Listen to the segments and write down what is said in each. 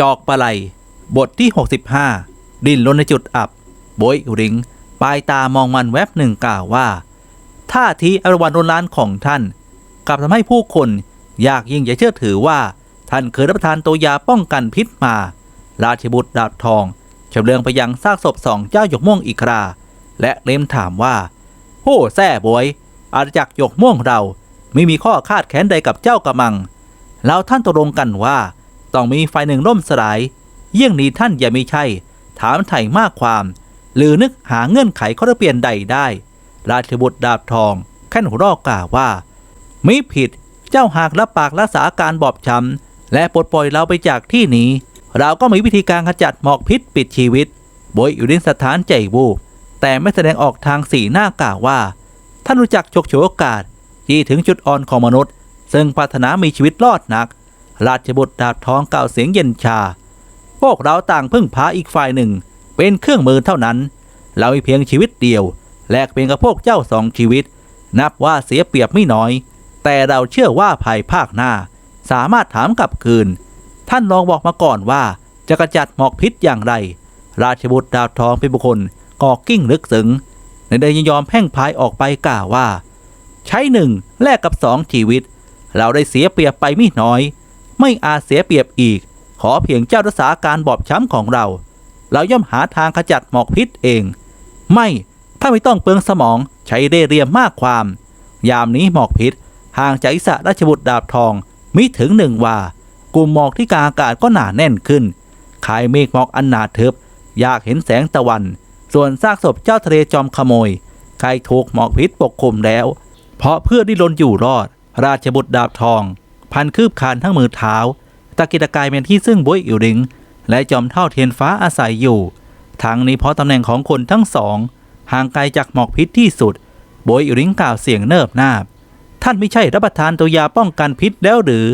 จอกปลาไหลบทที่ 65 ดิ้นรนในจุดอับ โบยริง ปลายตามองมันแวบหนึ่งกล่าวว่าท่าทีอรวรรณโนนลานของท่าน กลับทำให้ผู้คนอยากยิ่งจะเชื่อถือว่าท่านเคยรับประทานตัวยาป้องกันพิษมา ราชบุตรดาบทองชำเลืองไปยังซากศพสองเจ้าหยกม่วงอีกครา และเล่มถามว่าโอ้แซ่บวย อาณาจักรหยกม่วงเราไม่มีข้อคาดแค้นใดกับเจ้ากระมัง แล้วท่านตกลงกันว่า ต้องมีฝ่ายหนึ่งล่มสลาย เยี่ยงนี้ท่านอย่ามีใช่ ถามไถ่มากความ หรือนึกหาเงื่อนไขข้อเปลี่ยนใดได้ ราชบุตรดาบทองแค่นหัวรอกกล่าวว่า ไมิผิดเจ้าหากรับปากรักษาการบอบช้ำและปลดปล่อยเราไปจากที่นี้ เราก็มีวิธีการขจัดหมอกพิษปิดชีวิตโบยอยู่ในสถานใจวูบแต่ไม่แสดงออกทางสีหน้ากล่าวว่า ท่านรู้จักฉกฉวยโอกาสที่ถึงจุดอ่อนของมนุษย์ ซึ่งปรารถนามีชีวิตรอดนัก ราชบุตรดาบทองกล่าวเสียงเย็นชา พวกเราต่างพึ่งพาอีกฝ่ายหนึ่ง เป็นเครื่องมือเท่านั้น เรามีเพียงชีวิตเดียว แลกเป็นกับพวกเจ้าสองชีวิต นับว่าเสียเปรียบไม่น้อย แต่เราเชื่อว่าภายภาคหน้า สามารถถามกลับคืน ท่านลองบอกมาก่อนว่าจะกระจัดหมอกพิษอย่างไร ราชบุตรดาบทองเป็นบุคคลก่อกิ้งลึกซึ้งในเดยยอมแพ่งพายออกไปกล่าวว่า ใช้หนึ่งแลกกับสองชีวิต เราได้เสียเปรียบไปไม่น้อย ไม่อาจเสียเปรียบอีก ขอเพียงเจ้ารักษาการบอบช้ำของเรา เราย่อมหาทางขจัดหมอกพิษเอง ไม่ถ้าไม่ต้องเปลืองสมองใช้เร่เรียมมากความ ยามนี้หมอกพิษห่างจากอิสระราชบุตรดาบทองมิถึงหนึ่งว่ากลุ่มหมอกที่กาอากาศก็หนาแน่นขึ้นขายเมฆหมอกอันหนาทึบ อยากเห็นแสงตะวัน ส่วนซากศพเจ้าทะเลจอมขโมยใครถูกหมอกพิษปกคลุมแล้ว เพราะเพื่อดิ้นรนอยู่รอด ราชบุตรดาบทอง พันคืบคานทั้งมือเท้าตะกิตะกายเป็นที่ซึ่งบวยอิวริง และจอมเท่าเทียนฟ้าอาศัยอยู่ ทั้งนี้เพราะตำแหน่งของคนทั้งสอง ห่างไกลจากหมอกพิษที่สุดบวยอิวริงกล่าวเสียงเนิบนาบ ท่านไม่ใช่รับประทานตัวยาป้องกันพิษแล้วหรือ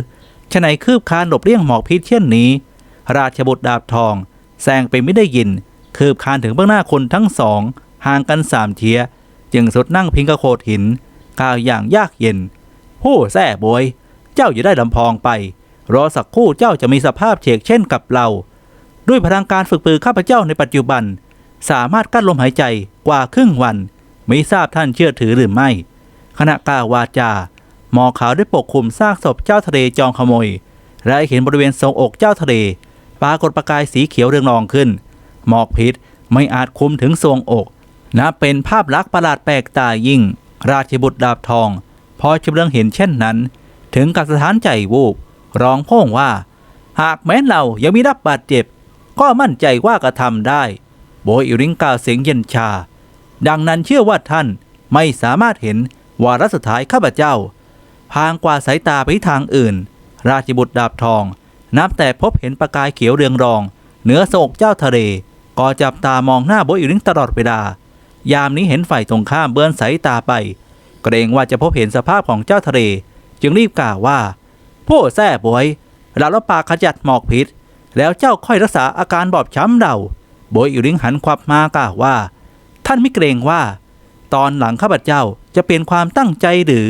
ฉะไหนคืบคานหลบเลี่ยงหมอกพิษเช่นนี้ ราชบุตรดาบทองแซงไปไม่ได้ยิน คืบคานถึงเบื้องหน้าคนทั้งสอง ห่างกันสามเทีย จึงสุดนั่งพิงกระโขดหิน กล่าวอย่างยากเย็น ผู้แส่บวย เจ้าอย่าได้ลำพองไป รอสักครู่เจ้าจะมีสภาพเฉกเช่นกับเรา ด้วยพลังการฝึกปือข้าพเจ้าในปัจจุบัน สามารถกั้นลมหายใจกว่าครึ่งวันไม่ทราบท่านเชื่อถือหรือไม่ ขณะกล่าววาจา หมอขาวได้ปกคลุมซากศพเจ้าทะเลจองขโมย และเห็นบริเวณทรงอกเจ้าทะเลปรากฏประกายสีเขียวเรืองรองขึ้น หมอกพิษไม่อาจคุมถึงทรงอกนับเป็นภาพลักษณ์ประหลาดแปลกตายิ่ง ราชบุตรดาบทอง พอชำเลืองเห็นเช่นนั้น ถึงกับสถานใจวูบร้องโพ่งว่า หากแม้นเรายังมีรับบาดเจ็บ ก็มั่นใจว่ากระทำได้ โบยอิริงกล่าวเสียงเย็นชา ดังนั้นเชื่อว่าท่านไม่สามารถเห็นวาระสุดท้ายข้าพเจ้าพางกว่าสายตาไปทางอื่น ราชบุตรดาบทอง นับแต่พบเห็นประกายเขียวเรืองรอง เหนือโศกเจ้าทะเลก็จับตามองหน้าโบอิริงตลอดเวลายามนี้เห็นฝ่ายตรงข้ามเบือนสายตาไป เกรงว่าจะพบเห็นสภาพของเจ้าทะเล จึงรีบกล่าวว่าผู้แท้บวยเราละปากขจัดหมอกพิษ แล้วเจ้าค่อยรักษาอาการบอบช้ำเราโบยอิริงหันควับมากล่าวว่า ท่านไม่เกรงว่า ตอนหลังข้าพเจ้าจะเปลี่ยนความตั้งใจหรือ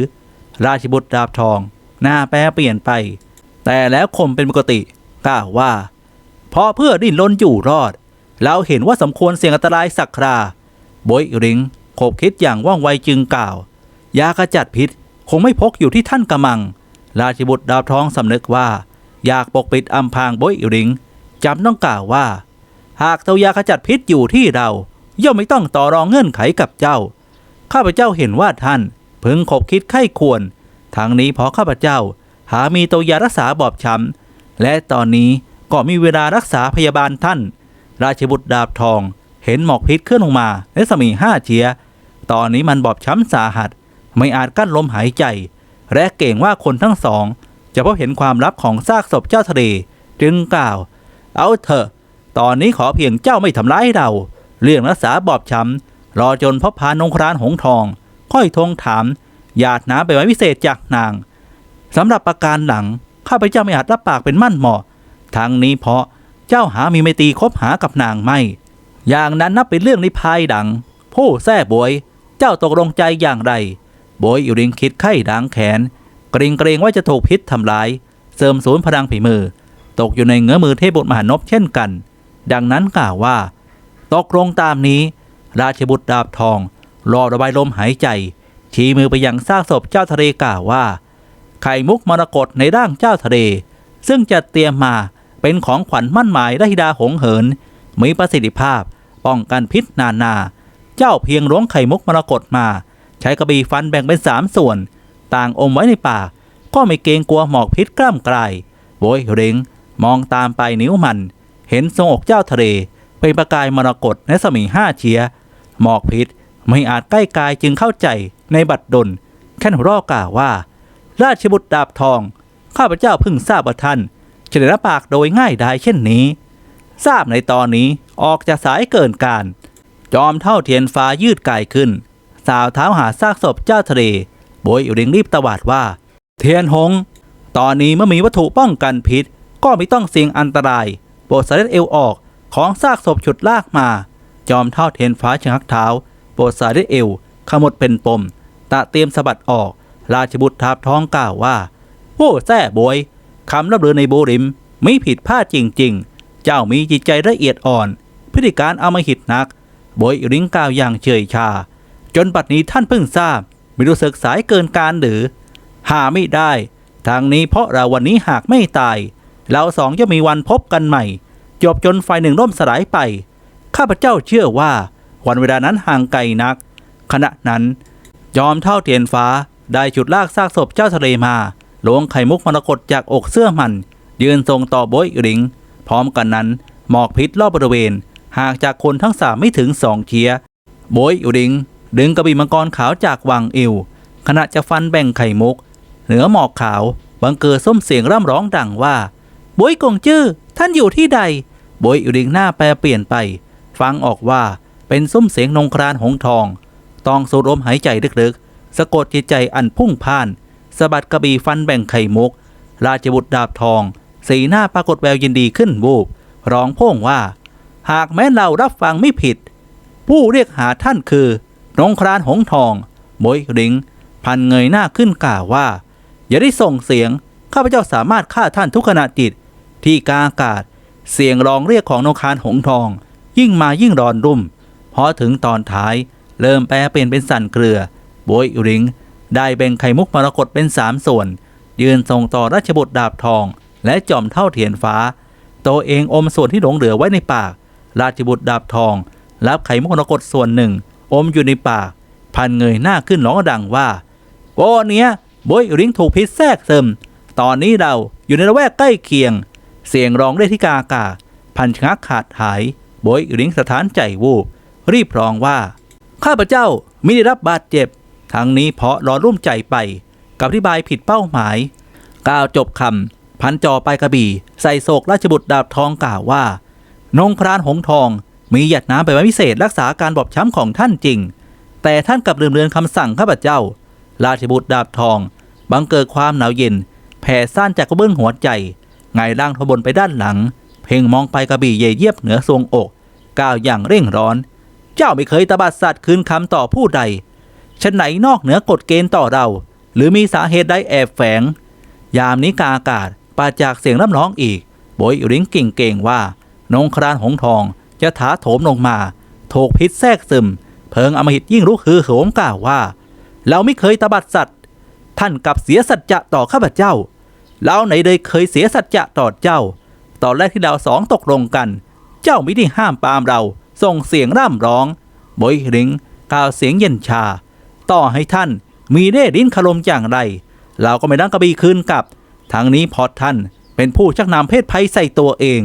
ราชบุตรดาบทอง หน้าแปรเปลี่ยนไป แต่แล้วคมเป็นปกติกล่าวว่า เพราะเพื่อดิ้นรนอยู่รอด เราเห็นว่าสมควรเสี่ยงอันตรายสักคราโบยอิริงขบคิดอย่างว่องไวจึงกล่าว ยากระจัดพิษ คงไม่พกอยู่ที่ท่านกำมัง ราชบุตรดาวทองสำนึกว่า อยากปกปิดอำพรางโบยอิริงจำต้องกล่าวว่า หากเจ้ายาขจัดพิษอยู่ที่เรา ย่อมไม่ต้องต่อรองเงื่อนไขกับเจ้า ข้าพเจ้าเห็นว่าท่าน พึงขบคิดไข้ควรทางนี้เพราะข้าพเจ้า หามีตัวยารักษาบอบช้ำและตอนนี้ก็มีเวลารักษาพยาบาลท่าน ราชบุตรดาบทอง เห็นหมอกพิษเคลื่อนลงมาในสมีห้าเชีย ตอนนี้มันบอบช้ำสาหัส ไม่อาจกั้นลมหายใจ และเก่งว่าคนทั้งสอง จะพบเห็นความลับของซากศพเจ้าทะเลจึงกล่าว เอาเถอะ ตอนนี้ขอเพียงเจ้าไม่ทำร้ายเรา เรื่องรักษาบอบช้ำรอจนพบพานงครานหงทอง ค่อยทวงถามหยาดน้ำไปไว้พิเศษจากนางสำหรับประการหลังข้าพเจ้าไม่อาจรับปากเป็นมั่นเหมาะทางนี้เพราะเจ้าหามีไม่ตีคบหากับนางไม่ อย่างนั้นนับเป็นเรื่องในภายดัง ผู้แท้บวย เจ้าตกลงใจอย่างไร บวยอยู่ริงคิดไข้ดังแขน เกรงเกรงว่าจะถูกพิษทำลาย เสริมสูญพลังฝีมือตตกอยู่ในเงื้อมือเทพบุตรมหานพเช่นกัน ดังนั้นกล่าวว่า ตกลงตามนี้ ราชบุตรดาบทอง รอระบายลมหายใจ ชี้มือไปยังซากศพเจ้าทะเลกล่าวว่า ไข่มุกมรกตในร่างเจ้าทะเล ซึ่งจะเตรียมมาเป็นของขวัญมั่นหมายราธิดาหงเหิน มีประสิทธิภาพป้องกันพิษนานา เจ้าเพียงล้วงไข่มุกมรกตมา ใช้กระบี่ฟันแบ่งเป็นสามส่วน ต่างอมไว้ในปากก็ไม่เกรงกลัวหมอกพิษกล้ามกลายโวยเริงมองตามไปนิ้วมัน เห็นทรงอกเจ้าทะเลเป็นประกายมรกตในสมีห้าเชียหมอกพิษไม่อาจใกล้กายจึงเข้าใจในบัดดลแค่นหัวเรอกล่าวว่า ราชบุตรดาบทอง ข้าพเจ้าเพิ่งทราบว่าท่านจะได้รับปากโดยง่ายดายเช่นนี้ ทราบในตอนนี้ออกจะสายเกินการ จอมเท่าเทียนฟ้ายืดกายขึ้น สาวเท้าหาซากศพเจ้าทะเลโบยริงรีบตวาดว่า เทียนหง ตอนนี้เมื่อมีวัตถุป้องกันพิษ ก็ไม่ต้องเสี่ยงอันตรายโปรดสาเด็จเอวออกของซากศพฉุดลากมา จอมเท่าเทียนฟ้าชะงักเท้าโปรดสาเด็จเอวขมดเป็นปม ตะเตรียมสะบัดออก ราชบุตรทาบท้องกล่าวว่าโอ้แซ่บวยคำรับเรือในโบริมไม่ผิดพลาดจริง ๆ เจ้ามีจิตใจละเอียดอ่อน พฤติการเอามาหิดนักโบยริงกล่าวอย่างเฉยชา จนปัดนี้ท่านเพิ่งทราบ ไม่รู้สึกสายเกินการหรือ หาไม่ได้ ทางนี้เพราะเราวันนี้หากไม่ตาย เราสองจะมีวันพบกันใหม่ จบจนไฟหนึ่งร่มสลายไป ข้าพเจ้าเชื่อว่าวันเวลานั้นห่างไกลนัก ขณะนั้นยอมเท่าเทียนฟ้าได้จุดลากซากศพเจ้าทะเลมาหลวงไข่มุกมรกตจากอกเสื้อมัน ยืนทรงต่อโบยริง พร้อมกันนั้น หมอกพิษรอบบริเวณ หากจากคนทั้งสามไม่ถึงสองเทียโบยริง ดึงกระบี่มังกรขาวจากวางอิวขณะจะฟันแบ่งไข่มุก เหนือหมอกขาวบังเกิดส้มเสียงร่ำร้องดังว่าโบยกงจื้อท่านอยู่ที่ใดโบยริงหน้าแปรเปลี่ยนไป ฟังออกว่าเป็นส้มเสียงนงครานหงทองต้องสูดลมหายใจลึกๆ สะกดจิตใจอันพุ่งพ่านสะบัดกระบี่ฟันแบ่งไข่มุก ราชบุตรดาบทอง สีหน้าปรากฏแววยินดีขึ้นวูบร้องพ่งว่า หากแม้เรารับฟังไม่ผิด ผู้เรียกหาท่านคือ นงครานหงทองโบยริง พันเงยหน้าขึ้นกล่าวว่า อย่าได้ส่งเสียง ข้าพเจ้าสามารถฆ่าท่านทุกขณะจิต ที่กลาอากาศ เสียงร้องเรียกของนงครานหงทอง ยิ่งมายิ่งร้อนรุ่ม พอถึงตอนท้าย เริ่มแปลเปลี่ยนเป็นสั่นเกลือโบยริง ได้แบ่งไข่มุกมรกตเป็นสามส่วน ยืนส่งต่อราชบุตรดาบทอง และจอมเท่าเทียนฟ้า ตัวเองอมส่วนที่หลงเหลือไว้ในปาก ราชบุตรดาบทองรับไข่มุกมรกตส่วนหนึ่ง อมอยู่ในปาก พันเงยหน้าขึ้นร้องดังว่าโกเนี้ยโบยริงถูกพิษแทรกซึม ตอนนี้เราอยู่ในละแวกใกล้เคียง เสียงร้องเรียกที่กาอากาศพันชงักขาดหายโบยริงสถานใจวูบรีบร้องว่า ข้าพเจ้าไม่ได้รับบาดเจ็บ ทั้งนี้เพราะรอรุ่มใจไป กับอธิบายผิดเป้าหมาย กล่าวจบคำพันจอไปกระบี่ ใส่โศกราชบุตรดาบทองกล่าวว่า นงครานหงทอง มีหยัดน้ำไปไว้พิเศษรักษาการบอบช้ำของท่านจริง แต่ท่านกลับลืมเลือนคำสั่งข้าพเจ้า ราชบุตรดาบทอง บังเกิดความหนาวเย็น แผ่ซ่านจากกระเบื้องหัวใจไงร่างทบนไปด้านหลัง เพ่งมองไปกระบี่เยเยียบเหนือทรงอกกล่าวอย่างเร่งร้อน เจ้าไม่เคยตบัดสัตว์คืนคำต่อผู้ใดฉนไหนนอกเหนือกฎเกณฑ์ต่อเรา หรือมีสาเหตุใดแอบแฝง ยามนี้กาอากาศปาจากเสียงร่ำร้องอีกโบยริงกิ่งเก่งว่า นงครานหงทอง จะถาโถมลงมาถูกพิษแทรกซึม เพิงอมหิตยิ่งรู้คือโหมกล่าวว่า เราไม่เคยตบัดสัตว์ ท่านกลับเสียสัจจะต่อข้าพเจ้า เราไหนเลยเคยเสียสัจจะต่อเจ้า ตอนแรกที่เราสองตกลงกัน เจ้าไม่ได้ห้ามปามเรา ส่งเสียงร่ำร้องโบยริงกล่าวเสียงเย็นชา ต่อให้ท่านมีเล่ห์ลิ้นคารมอย่างไร เราก็ไม่ดังกระบีคืนกลับทางนี้พอท่านเป็นผู้ชักนำเพศภัยใส่ตัวเอง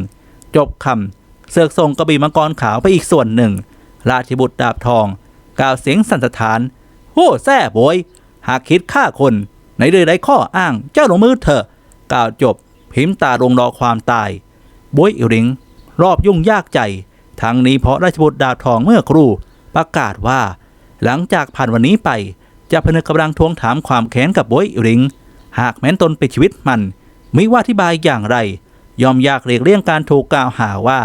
จบคำ เสือกส่งกระบี่มังกรขาวไปอีกส่วนหนึ่ง ราชบุตรดาบทอง กล่าวเสียงสันสะท้านโอ้แซ่โบยหากคิดฆ่าคนในเรื่องใดข้ออ้างเจ้าลงมือเถอะกล่าวจบ พิมพ์ตาลงรอความตายบวยอิริง รอบยุ่งยากใจ ทั้งนี้เพราะราชบุตรดาบทองเมื่อครู่ประกาศว่า หลังจากผ่านวันนี้ไปจะพนึกกำลังทวงถามความแค้นกับบวยอิริง หากแม้นตนเป็นชีวิตมันมิว่าอธิบายอย่างไร ยอมยากเรียกเลี่ยงการถูกกล่าวหาว่า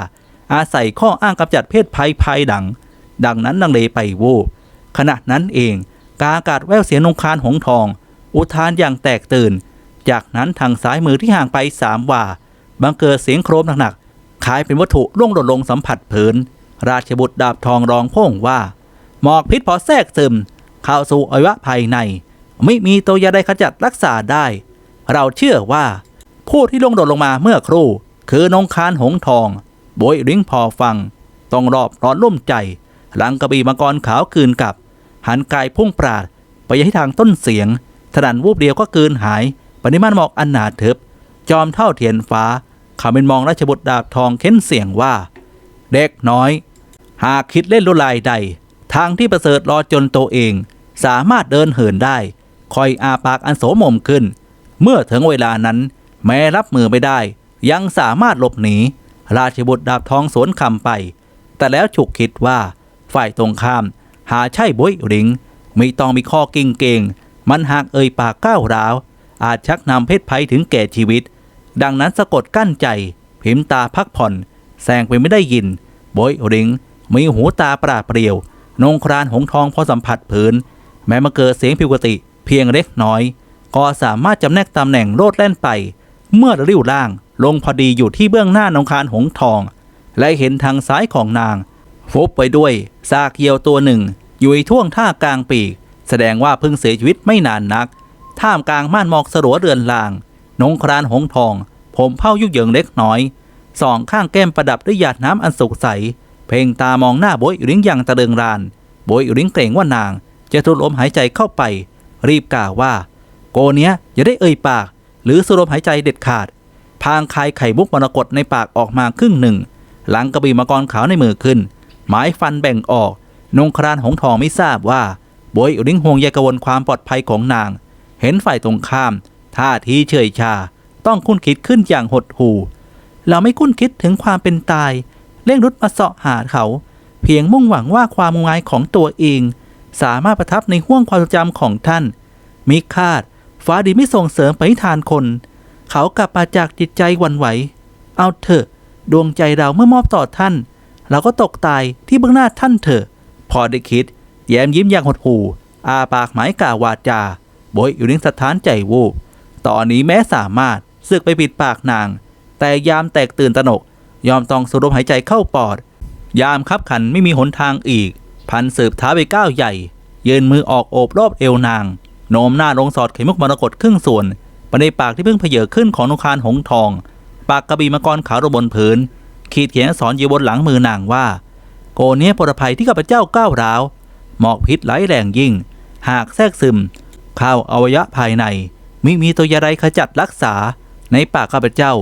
อาศัยข้ออ้างกำจัดเพศภัยภายดัง ดังนั้นดังเลไปโวขณะนั้นเอง กาอากาศแววเสียงนงคารหงทอง อุทานอย่างแตกตื่น จากนั้นทางซ้ายมือที่ห่างไปสามว่าบังเกิดเสียงโครมหนักๆคล้ายเป็นวัตถุร่วงหล่นลงสัมผัสพื้นราชบุตรดาบทองร้องพ่งว่า หมอกพิษพอแทรกซึม เข้าสู่อวัยวะภายใน ไม่มีตัวยาใดขจัดรักษาได้ เราเชื่อว่า ผู้ที่ลงโดดลงมาเมื่อครู่ คือนงคารหงทอง โบยริ้งพอฟัง ต้องรอบร้อนร่มใจ หลังกระบี่มังกรขาวคืนกลับ หันกายพุ่งปราดไปยังที่ทางต้นเสียงถนันวูบเดียวก็คืนหาย ปณิมานหมอกอันหนาทึบ จอมเท่าเทียนฟ้าขาเป็นมองราชบุตรดาบทองเค้นเสียงว่า เด็กน้อย หากคิดเล่นลวดลายใด ทางที่ประเสริฐรอจนตัวเอง สามารถเดินเหินได้ คอยอาปากอันโสมมขึ้น เมื่อถึงเวลานั้น แม้รับมือไม่ได้ ยังสามารถหลบหนี ราชบุตรดาบทองสวนคำไป แต่แล้วฉุกคิดว่า ฝ่ายตรงข้าม หาใช่บุยริงมีต้องมีข้อกิ่งเกงมันหากเอ่ยปากก้าวร้าว อาจชักนำเพศภัยถึงแก่ชีวิต ดังนั้นสะกดกั้นใจ พิมพ์ตาพักผ่อนแสงไปไม่ได้ยินโบยริง มีหูตาปราดเปรียวนงครานหงทองพอสัมผัสผืน แม้มาเกิดเสียงผิวปกติเพียงเล็กน้อย ก็สามารถจำแนกตำแหน่งโลดแล่นไป เมื่อริ้วล่าง ลงพอดีอยู่ที่เบื้องหน้านงคารหงทอง และเห็นทางซ้ายของนางฟุบไปด้วยซากเยียวตัวหนึ่ง อยู่ท่วงท่ากลางปีก แสดงว่าเพิ่งเสียชีวิตไม่นานนัก ท่ามกลางม่านหมอกสลัวเรือนลางนงครานหงทอง ผมเผ้ายุกเยิงเล็กน้อยสองข้างแก้มประดับด้วยหยาดน้ำอันสุกใส เพ่งตามองหน้าโบยอุริงอย่างตะเริงรานโบยอุริงเกรงว่านาง จะทุลมหายใจเข้าไป รีบกล่าวว่า โกเนี้ยอย่าได้เอ่ยปาก หรือสูดลมหายใจเด็ดขาด พางคายไข่มุกมรกตในปากออกมาครึ่งหนึ่ง หลังกระบี่มังกรขาวในมือขึ้น หมายฟันแบ่งออก นงครานหงทองไม่ทราบว่าโบยอุริงห่วงใยกระวนความปลอดภัยของนาง เห็นฝ่ายตรงข้ามท่าทีเฉยชา ต้องคุ้นคิดขึ้นอย่างหดหู่ เราไม่คุ้นคิดถึงความเป็นตาย เร่งรุดมาเสาะหาเขา เพียงมุ่งหวังว่าความงงายของตัวเอง สามารถประทับในห้วงความจำของท่าน มิคาด ฟ้าดีไม่ส่งเสริมไปนิทานคน เขากลับมาจากจิตใจหวันไหว เอาเถอะ ดวงใจเราเมื่อมอบต่อท่าน เราก็ตกตายที่เบื้องหน้าท่านเถอะ พอได้คิด แย้มยิ้มอย่างหดหู่อาปากหมายกาวาจาโบยอยู่นิ่งสถานใจวูบตอนนี้แม้สามารถสึกไปปิดปากนาง แต่ยามแตกตื่นตนก ยอมต้องสูดลมหายใจเข้าปอด ยามคับขันไม่มีหนทางอีก พันสืบท้าไปก้าวใหญ่ เยืนมือออกโอบรอบเอวนาง โน้มหน้าลงสอดไข่มุกมรกตครึ่งส่วนไปในปากที่เพิ่งเพเยอขึ้นของนกคานหงทอง ปากกระบี่มังกรขาวระบนผืน ขีดเขียนอักษรอยู่บนหลังมือนางว่า โกเนี้ยปรภัยที่ข้าพเจ้าก้าวร้าว หมอกพิษไหลแรงยิ่ง หากแทรกซึม เข้าอวัยวะภายใน มิมีตัวยาใดขจัดรักษา ในปากข้าพเจ้า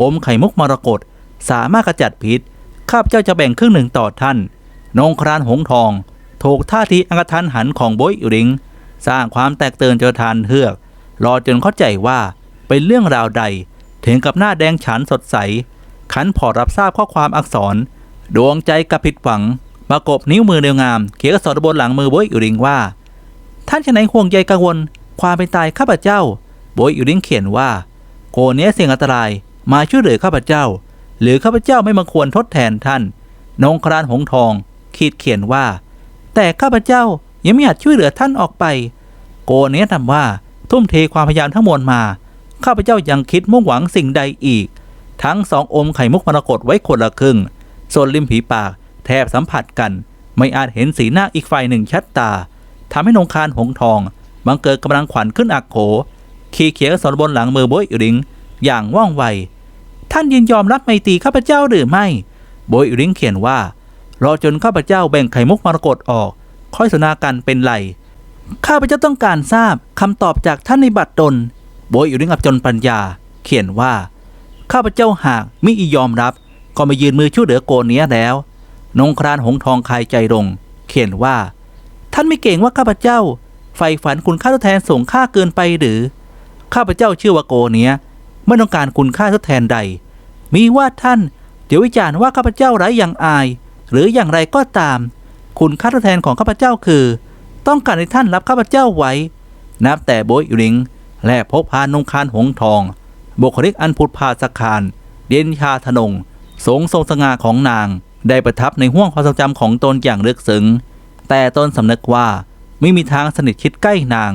อมไข่มุกมรกตสามารถขจัดพิษ ข้าพเจ้าจะแบ่งครึ่งหนึ่งต่อท่านนงครานหงทอง ถูกท่าทีอังกทันหันของโบยอุริง สร้างความแตกตื่นจอทานเฮือก รอจนเข้าใจว่าเป็นเรื่องราวใด ถึงกับหน้าแดงฉานสดใส ขันพอรับทราบข้อความอักษร ดวงใจกระผิดหวังประกบนิ้วมือเรียวงาม เขียนอักษรบนหลังมือโบยอุริงว่า ท่านจะไหนห่วงใยกังวล ความเป็นตายข้าพเจ้าโบยอุริงเขียนว่า โกเนี้ยเสี่ยงอันตรายมาช่วยเหลือข้าพเจ้า หรือข้าพเจ้าไม่มาควรทดแทนท่านนงครานหงทอง ขีดเขียนว่า แต่ข้าพเจ้า ยังไม่อาจช่วยเหลือท่านออกไป โกเนี้ยทำว่าทุ่มเทความพยายามทั้งมวลมา ข้าพเจ้ายังคิดมุ่งหวังสิ่งใดอีก ทั้งสองอมไข่มุกมรกตไว้คนละครึ่ง ส่วนริมผีปากแทบสัมผัสกัน ไม่อาจเห็นสีหน้าอีกฝ่ายหนึ่งชัดตาทำให้นงคารหงทอง บังเกิดกำลังขวัญขึ้นอักโข ขีเขียนอักษรบนหลังมือโบยอุริง อย่างว่องไว ท่านยินยอมรับไมตรีข้าพเจ้าหรือไม่ โบยอุริงเขียนว่ารอจนข้าพเจ้าแบ่งไข่มุกมรกตออก ค่อยสนทนากันเป็นไร ข้าพเจ้าต้องการทราบคำตอบจากท่านในบัตรดลโบยอุริงอับจนปัญญา เขียนว่า ข้าพเจ้าหากมิยอมรับ ก็มายืนมือช่วยเหลือโกเนี้ยแล้ว นงครานหงทองคายใจลง เขียนว่า ท่านไม่เก่งว่าข้าพเจ้าใฝ่ฝันคุณค่าทดแทนสูงค่าเกินไปหรือ ข้าพเจ้าเชื่อว่าโกเนี้ยไม่ต้องการคุณค่าทดแทนใด มีว่าท่าน เดี๋ยววิจารณ์ว่าข้าพเจ้าไร้อย่างอาย หรืออย่างไรก็ตาม คุณค่าทดแทนของข้าพเจ้าคือ ต้องการให้ท่านรับข้าพเจ้าไว้ นับแต่โบยอุริง และพกพานงคารหงทอง บุคลิกอันพุทธพาสคารเด่นชาทนง สงทรงสง่าของนาง ได้ประทับในห้วงความทรงจำของตนอย่างลึกซึ้ง แต่ตนสำนึกว่าไม่มีทางสนิทชิดใกล้นาง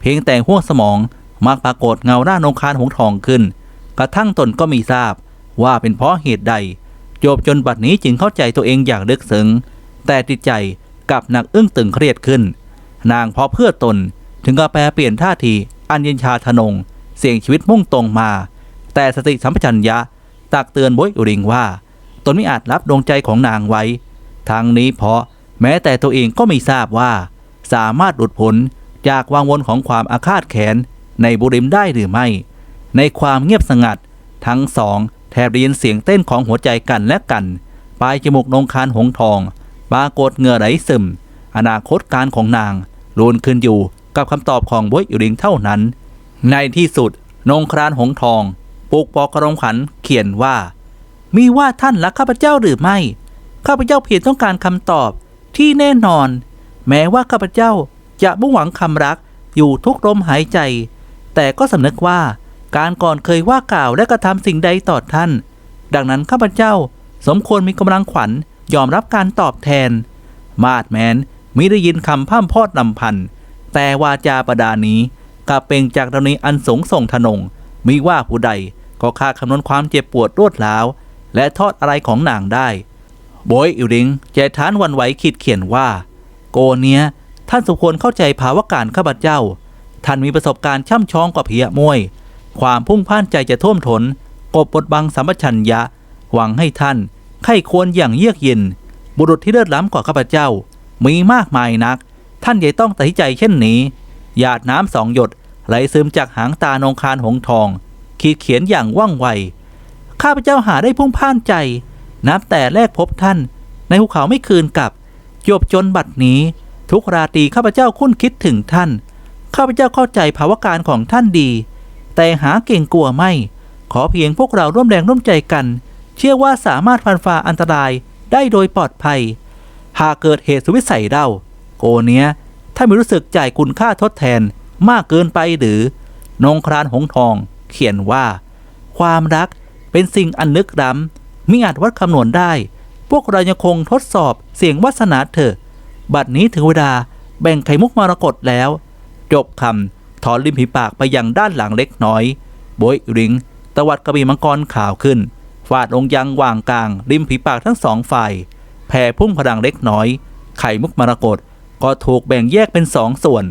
เพียงแต่ห้วงสมองมักปรากฏเงาหน้านงคารหงทองขึ้น กระทั่งตนก็มีทราบว่าเป็นเพราะเหตุใดโยบจนบัดนี้จึงเข้าใจตัวเองอย่างลึกซึ้ง แต่จิตใจกลับหนักอึ้งตึงเครียดขึ้น นางเพราะเพื่อตนถึงกับแปรเปลี่ยนท่าทีอันเย็นชาทนง เสี่ยงชีวิตมุ่งตรงมา แต่สติสัมปชัญญะตักเตือนบวยอุริงว่า ตนไม่อาจรับดวงใจของนางไว้ทั้งนี้เพราะแม้แต่ตัวเองก็ไม่ทราบว่า สามารถหลุดพ้นจากวังวนของความอาฆาตแค้นในบุริมได้หรือไม่ ในความเงียบสงัด ทั้งสองแทบได้ยินเสียงเต้นของหัวใจกันและกัน ปลายจมูกนงคานหงทอง ปรากฏเงื่อไหลซึม อนาคตการของนางลวนขึ้นอยู่กับคำตอบของบวยอุริงเท่านั้น ในที่สุดนงครานหงทองปลูกปอกกระรองขันเขียนว่า มีว่าท่านรักข้าพเจ้าหรือไม่ ข้าพเจ้าเพียงต้องการคำตอบที่แน่นอน แม้ว่าข้าพเจ้าจะมุ่งหวังคำรักอยู่ทุกลมหายใจ แต่ก็สำนึกว่าการก่อนเคยว่ากล่าวและกระทำสิ่งใดต่อท่าน ดังนั้นข้าพเจ้าสมควรมีกำลังขวัญ ยอมรับการตอบแทน มาดแมนมิได้ยินคำพ่ำพอดนำพัน แต่วาจาประดานี้กลับเป็นจากดำนี้อันสงส่งทนงมิว่าผู้ใดก็คาคำนวณความเจ็บปวดรวดร้าว และทอดอะไรของนางได้โบยอิวริงใจท้านวันไหวขีดเขียนว่า โกเนี้ยท่านสมควรเข้าใจภาวะการข้าพเจ้า ท่านมีประสบการณ์ช่ำชองกว่าเพียมวย ความพุ่งพ่านใจจะท่วมทนกบบดบังสัมปชัญญะ หวังให้ท่าน ไข้ควรอย่างเยือกเย็น บุรุษที่เลิศล้ำกว่าข้าพเจ้า มีมากมายนัก ท่านอย่ต้องตัดใจเช่นนี้หยาดน้ำสองหยดไหลซึมจากหางตานองคารหงทอง ขีดเขียนอย่างว่องไว ข้าพเจ้าหาได้พุ่งพ่านใจ นับแต่แรกพบท่าน ในภูเขาไม่คืนกลับ จบจนบัดนี้ ทุกราตรีข้าพเจ้าคุ้นคิดถึงท่าน ข้าพเจ้าเข้าใจภาวะการของท่านดี แต่หาเก่งกลัวไม่ ขอเพียงพวกเราร่วมแรงร่วมใจกัน เชื่อว่าสามารถฟันฝ่าอันตรายได้โดยปลอดภัย หากเกิดเหตุสุวิสัยเล่าโกเนี้ยถ้าไม่รู้สึกจ่ายคุณค่าทดแทนมากเกินไปหรือนงครานหงทอง เขียนว่า ความรักเป็นสิ่งอันนึกล้ำมิอาจวัดคำนวณได้ พวกเรายังคงทดสอบเสียงวาสนาเถอะ บัดนี้ถึงเวลาแบ่งไข่มุกมรกตแล้ว จบคำถอนริมฝีปากไปยังด้านหลังเล็กน้อย โบยริง ตวัดกระบี่มังกรขาวขึ้น ฟาดองยังวางกลาง ริมฝีปากทั้งสองฝ่าย แผ่พุ่งพลังเล็กน้อย ไข่มุกมรกตก็ถูกแบ่งแยกเป็นสองส่วน